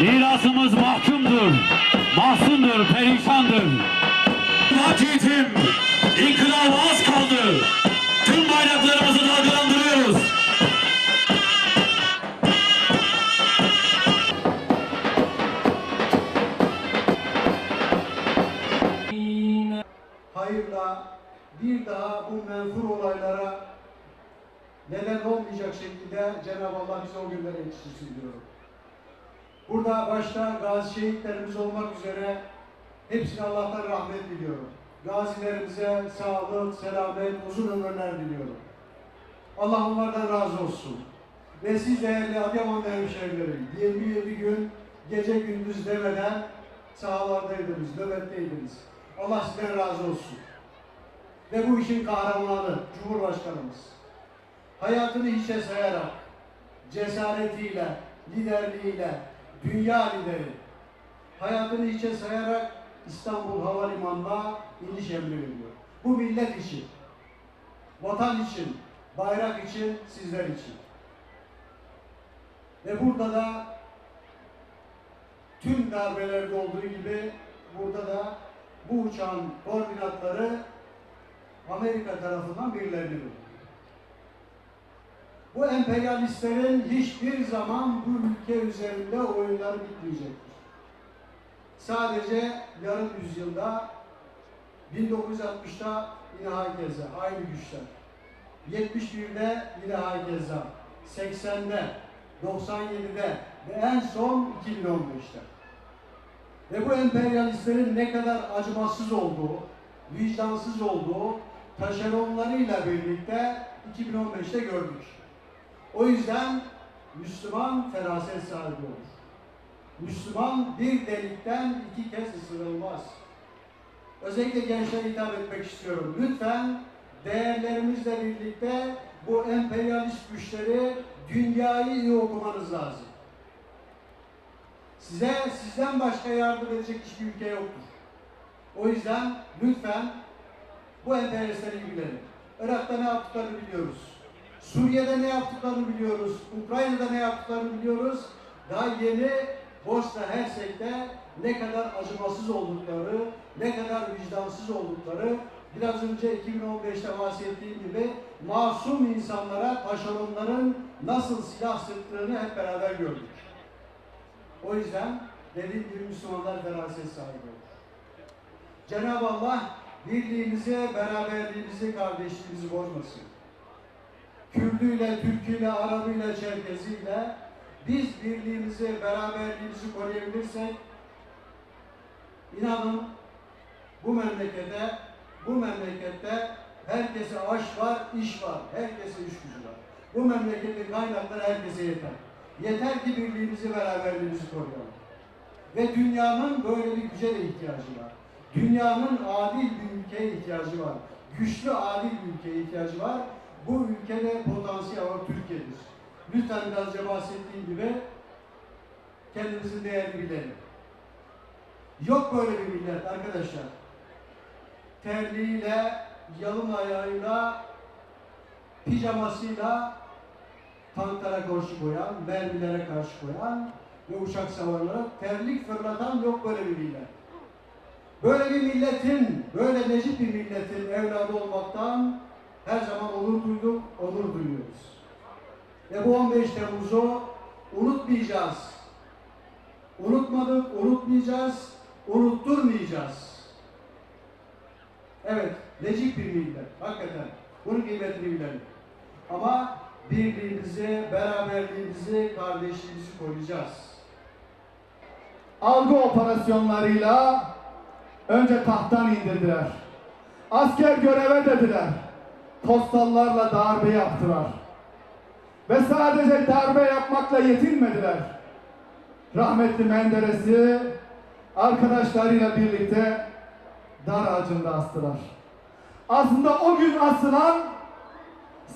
Mirasımız mahkumdur, mahzundur, perişandır. Vakitim, inkılaba az kaldı. Tüm bayraklarımızı dalgalandırıyoruz. hayırla bir daha bu menfur olaylara neden olmayacak şekilde Cenab-ı Allah bize o günlere yetiştirsin diyorum. Burada başta gazi şehitlerimiz olmak üzere hepsine Allah'tan rahmet diliyorum. Gazilerimize sağlık, selamet, uzun ömürler diliyorum. Allah onlardan razı olsun. Ve siz değerli Adıyaman hemşehrilerim, 27 gün gece gündüz demeden sahalardaydınız, nöbetteydiniz. Allah sizden razı olsun. Ve bu işin kahramanı Cumhurbaşkanımız. Hayatını hiçe sayarak, cesaretiyle, liderliğiyle, dünya lideri, hayatını hiçe sayarak İstanbul Havalimanı'na iniş emri veriyor. Bu millet için, vatan için, bayrak için, sizler için. Ve burada da tüm darbelerde olduğu gibi burada da bu uçağın koordinatları Amerika tarafından birilerine Bu emperyalistlerin hiçbir zaman bu ülke üzerinde oyunları bitmeyecektir. Sadece yarım yüzyılda 1960'da yine herkese aynı güçler. 71'de yine herkese, 80'de, 97'de ve en son 2015'te. Ve bu emperyalistlerin ne kadar acımasız olduğu, vicdansız olduğu taşeronlarıyla birlikte 2015'te gördük. O yüzden Müslüman feraset sahibi olur. Müslüman bir delikten iki kez ısırılmaz. Özellikle gençlere hitap etmek istiyorum. Lütfen değerlerimizle birlikte bu emperyalist güçleri dünyayı iyi okumanız lazım. Size sizden başka yardım edecek hiçbir ülke yoktur. O yüzden lütfen bu emperyalistleri ilgilenin. Irak'ta ne yaptıklarını biliyoruz. Suriye'de ne yaptıklarını biliyoruz. Ukrayna'da ne yaptıklarını biliyoruz. Daha yeni Bosna Hersek'te ne kadar acımasız oldukları, ne kadar vicdansız oldukları, biraz önce 2015'te bahsettiğim gibi masum insanlara taşeronların nasıl silah sıktığını hep beraber gördük. O yüzden dediğim gibi Müslümanlar feraset sahibi olur. Cenab-ı Allah birliğimizi, beraberliğimizi, kardeşliğimizi bozmasın. Kürdüyle, Türküyle, Arabıyla, Çerkeziyle biz birliğimizi, beraberliğimizi koruyabilirsek inanın bu memlekete, bu memlekette herkese aş var, iş var, herkese iş gücü var. Bu memleketin kaynakları herkese yeter. Yeter ki birliğimizi, beraberliğimizi koruyalım. Ve dünyanın böyle bir güce de ihtiyacı var. Dünyanın adil bir ülkeye ihtiyacı var. Güçlü, adil bir ülkeye ihtiyacı var. Bu ülkede potansiyel var Türkiye'dir. Lütfen biraz önce bahsettiğim gibi kendimizin değerini bilelim. Yok böyle bir millet arkadaşlar. Terliğiyle, yalın ayağıyla, pijamasıyla tanklara karşı koyan, mermilere karşı koyan ve uçak savarlara terlik fırlatan yok böyle bir millet. Böyle bir milletin, böyle necip bir milletin evladı olmaktan her zaman onur duyduk, onur duyuyoruz. Ve bu 15 Temmuz'u unutmayacağız. Unutmadık, unutmayacağız, unutturmayacağız. Evet, necip bir millet, hakikaten. Bunun kıymetini bilelim. Ama birliğimizi, beraberliğimizi, kardeşliğimizi koruyacağız. algı operasyonlarıyla önce tahttan indirdiler. Asker göreve dediler. Postallarla darbe yaptılar. Ve sadece darbe yapmakla yetinmediler. Rahmetli Menderes'i arkadaşlarıyla birlikte dar ağacında astılar. Aslında o gün asılan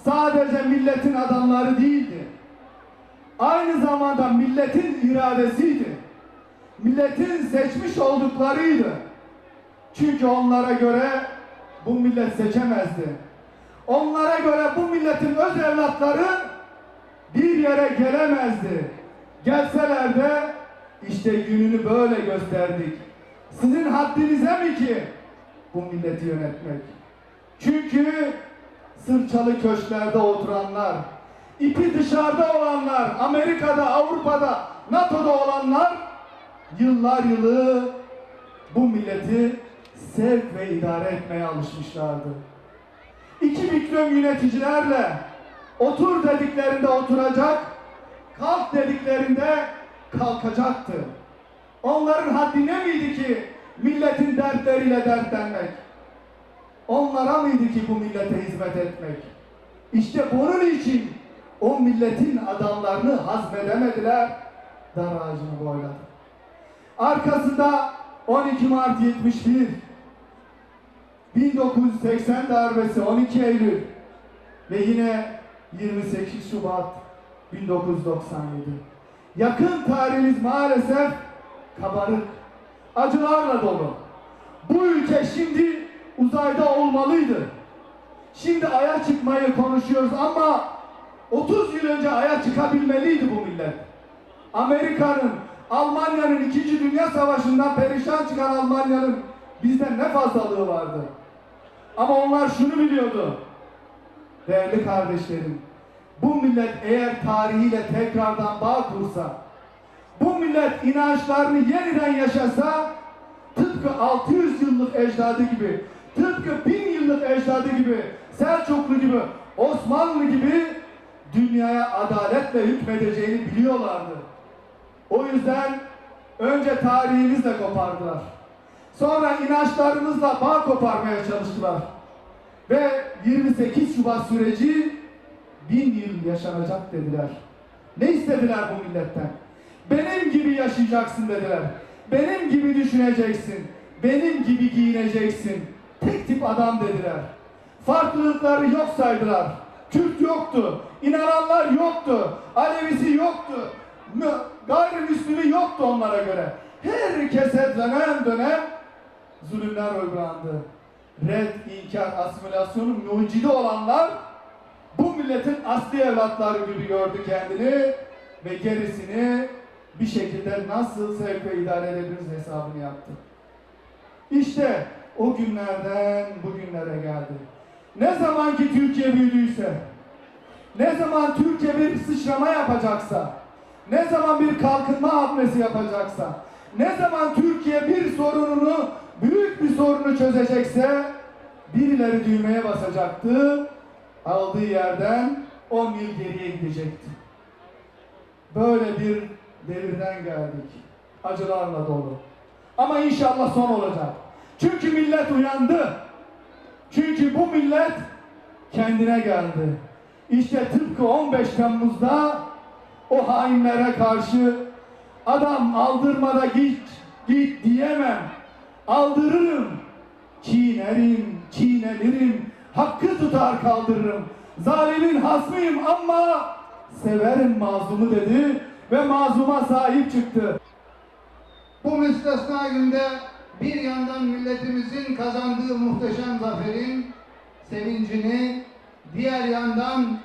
sadece milletin adamları değildi. Aynı zamanda milletin iradesiydi. Milletin seçmiş olduklarıydı. Çünkü onlara göre bu millet seçemezdi. Onlara göre bu milletin öz evlatları bir yere gelemezdi. Gelseler de işte gününü böyle gösterdik. Sizin haddinize mi ki bu milleti yönetmek? Çünkü sırçalı köşklerde oturanlar, ipi dışarıda olanlar, Amerika'da, Avrupa'da, NATO'da olanlar yıllar yılı bu milleti sevk ve idare etmeye alışmışlardı. İki büklüm yöneticilerle otur dediklerinde oturacak, kalk dediklerinde kalkacaktı. Onların haddine miydi ki milletin dertleriyle dertlenmek? Onlara mıydı ki bu millete hizmet etmek? İşte bunun için o milletin adamlarını hazmedemediler, dar ağacını boyladı. Arkasında 12 Mart 71, 1980 darbesi 12 Eylül ve yine 28 Şubat 1997. Yakın tarihimiz maalesef kabarık, acılarla dolu. Bu ülke şimdi uzayda olmalıydı. Şimdi aya çıkmayı konuşuyoruz ama 30 yıl önce aya çıkabilmeliydi bu millet. Amerika'nın, Almanya'nın 2. Dünya Savaşı'ndan perişan çıkan Almanya'nın bizden ne fazlalığı vardı. Ama onlar şunu biliyordu. Değerli kardeşlerim, bu millet eğer tarihiyle tekrardan bağ kursa, bu millet inançlarını yeniden yaşasa, tıpkı 600 yıllık ecdadı gibi, tıpkı 1000 yıllık ecdadı gibi, Selçuklu gibi, Osmanlı gibi dünyaya adaletle hükmedeceğini biliyorlardı. O yüzden önce tarihimizle kopardılar. Sonra inançlarımızla bağ koparmaya çalıştılar. Ve 28 Şubat süreci bin yıl yaşanacak dediler. Ne istediler bu milletten? Benim gibi yaşayacaksın dediler. Benim gibi düşüneceksin. Benim gibi giyineceksin. Tek tip adam dediler. Farklılıkları yok saydılar. Kürt yoktu. inananlar yoktu. Alevisi yoktu. Mü- Gayrimüslimi yoktu onlara göre. Herkese dönem dönem zulümler uygulandı. Red, inkar, asimilasyonun mucidi olanlar bu milletin asli evlatları gibi gördü kendini ve gerisini bir şekilde nasıl sevk ve idare edebiliriz hesabını yaptı. İşte o günlerden bugünlere geldi. Ne zaman ki Türkiye büyüdüyse, ne zaman Türkiye bir sıçrama yapacaksa, ne zaman bir kalkınma hamlesi yapacaksa, ne zaman Türkiye bir sorununu, büyük bir sorunu çözecekse, birileri düğmeye basacaktı, aldığı yerden 10 yıl geriye gidecekti. Böyle bir devirden geldik. Acılarla dolu. Ama inşallah son olacak. Çünkü millet uyandı. Çünkü bu millet kendine geldi. İşte tıpkı 15 Temmuz'da o hainlere karşı adam aldırmada git, git diyemem. Aldırırım, çiğnerim, çiğnenirim, hakkı tutar kaldırırım. Zalimin hasmıyım ama severim mazlumu dedi ve mazluma sahip çıktı. Bu müstesna günde bir yandan milletimizin kazandığı muhteşem zaferin sevincini, diğer yandan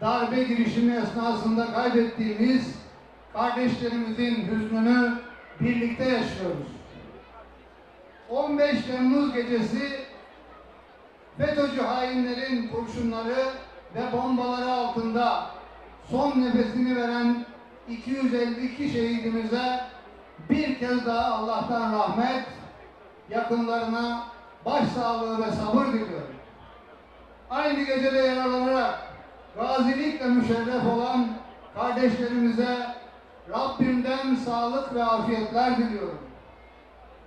darbe girişimi esnasında kaybettiğimiz kardeşlerimizin hüznünü birlikte yaşıyoruz. 15 Temmuz gecesi FETÖ'cü hainlerin kurşunları ve bombaları altında son nefesini veren 252 şehidimize bir kez daha Allah'tan rahmet, yakınlarına başsağlığı ve sabır diliyorum. Aynı gecede yaralanarak gazilikle müşerref olan kardeşlerimize Rabbimden sağlık ve afiyetler diliyorum.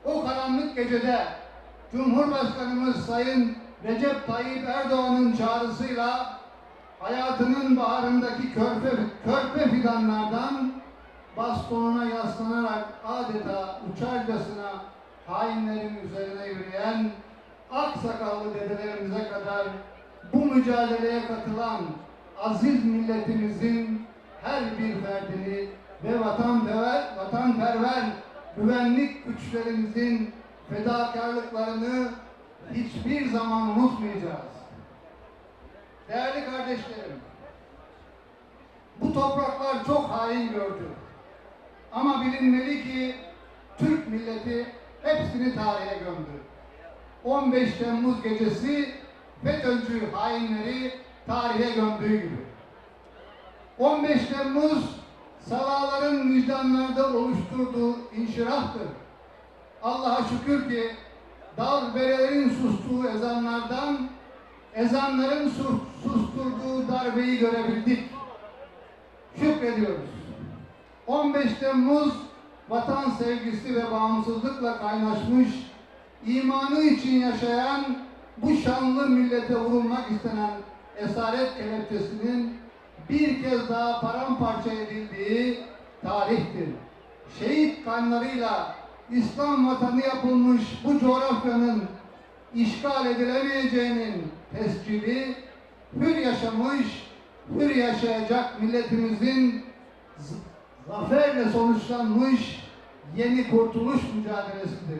O karanlık gecede Cumhurbaşkanımız Sayın Recep Tayyip Erdoğan'ın çağrısıyla hayatının baharındaki körpe, körpe fidanlardan bastonuna yaslanarak adeta uçarcasına hainlerin üzerine yürüyen aksakallı dedelerimize kadar bu mücadeleye katılan aziz milletimizin her bir ferdini ve vatanperver, vatanperver güvenlik güçlerimizin fedakarlıklarını hiçbir zaman unutmayacağız. Değerli kardeşlerim, bu topraklar çok hain gördü. Ama bilinmeli ki Türk milleti hepsini tarihe gömdü. 15 Temmuz gecesi FETÖ'cü hainleri tarihe gömdüğü gibi. 15 Temmuz salaların vicdanlarda oluşturduğu inşirahtır. Allah'a şükür ki darbelerin sustuğu ezanlardan ezanların sus- susturduğu darbeyi görebildik. Şükrediyoruz. 15 Temmuz vatan sevgisi ve bağımsızlıkla kaynaşmış, imanı için yaşayan bu şanlı millete vurulmak istenen esaret kelepçesinin bir kez daha paramparça edildiği tarihtir. Şehit kanlarıyla İslam vatanı yapılmış bu coğrafyanın işgal edilemeyeceğinin tescili, hür yaşamış, hür yaşayacak milletimizin zaferle sonuçlanmış yeni kurtuluş mücadelesidir.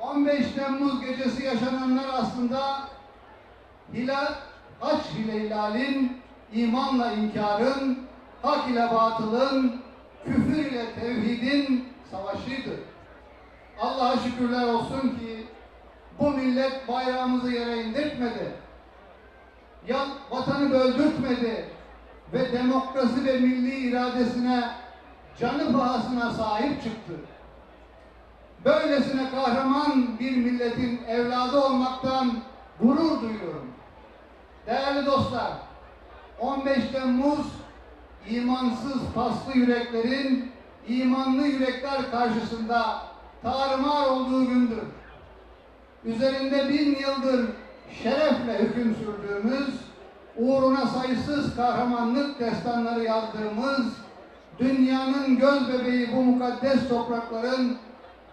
15 Temmuz gecesi yaşananlar aslında hilal, haç ile hilalin, imanla inkarın, hak ile batılın, küfür ile tevhidin savaşıydı. Allah'a şükürler olsun ki bu millet bayrağımızı yere indirtmedi. Ya vatanı böldürtmedi ve demokrasi ve milli iradesine canı pahasına sahip çıktı. Böylesine kahraman bir milletin evladı olmaktan gurur duyuyorum. Değerli dostlar, 15 Temmuz imansız paslı yüreklerin imanlı yürekler karşısında tarumar olduğu gündür. Üzerinde bin yıldır şerefle hüküm sürdüğümüz, uğruna sayısız kahramanlık destanları yazdığımız, dünyanın göz bebeği bu mukaddes toprakların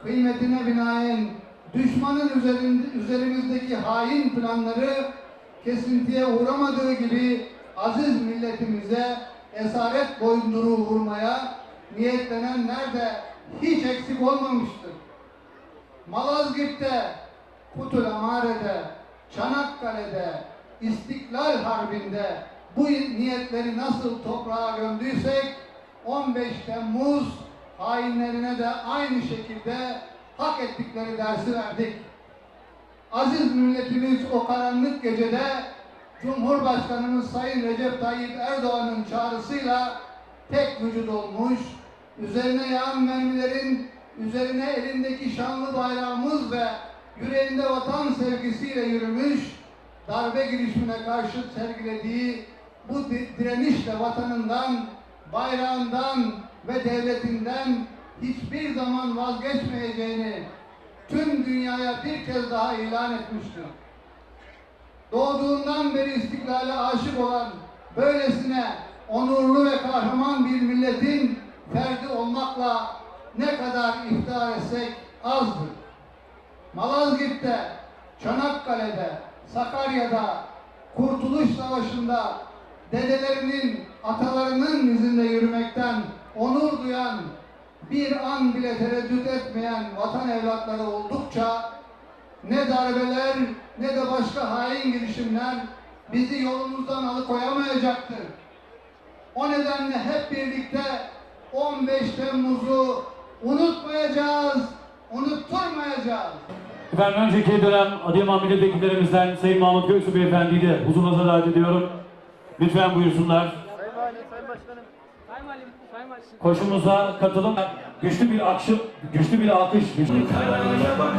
kıymetine binaen düşmanın üzerinde, üzerimizdeki hain planları kesintiye uğramadığı gibi aziz milletimize esaret boyunduruğu vurmaya niyetlenenler de hiç eksik olmamıştır. Malazgirt'te, Kutul Çanakkale'de, İstiklal Harbi'nde bu niyetleri nasıl toprağa gömdüysek 15 Temmuz hainlerine de aynı şekilde hak ettikleri dersi verdik. Aziz milletimiz o karanlık gecede Cumhurbaşkanımız Sayın Recep Tayyip Erdoğan'ın çağrısıyla tek vücut olmuş, üzerine yağan mermilerin üzerine elindeki şanlı bayrağımız ve yüreğinde vatan sevgisiyle yürümüş, darbe girişimine karşı sergilediği bu di- direnişle vatanından, bayrağından ve devletinden hiçbir zaman vazgeçmeyeceğini tüm dünyaya bir kez daha ilan etmiştir. Doğduğundan beri istiklale aşık olan böylesine onurlu ve kahraman bir milletin ferdi olmakla ne kadar iftihar etsek azdır. Malazgirt'te, Çanakkale'de, Sakarya'da, Kurtuluş Savaşı'nda dedelerinin, atalarının izinde yürümekten onur duyan, bir an bile tereddüt etmeyen vatan evlatları oldukça ne darbeler ne de başka hain girişimler bizi yolumuzdan alıkoyamayacaktır. O nedenle hep birlikte 15 Temmuz'u unutmayacağız, unutturmayacağız. Efendim önceki dönem Adıyaman milletvekillerimizden Sayın Mahmut Göksu Beyefendi'yi de huzuruna davet ediyorum. Lütfen buyursunlar. Sayın Valim, Sayın Valim. Koşumuza katılım. Güçlü bir akşam, güçlü bir alkış. Adıyaman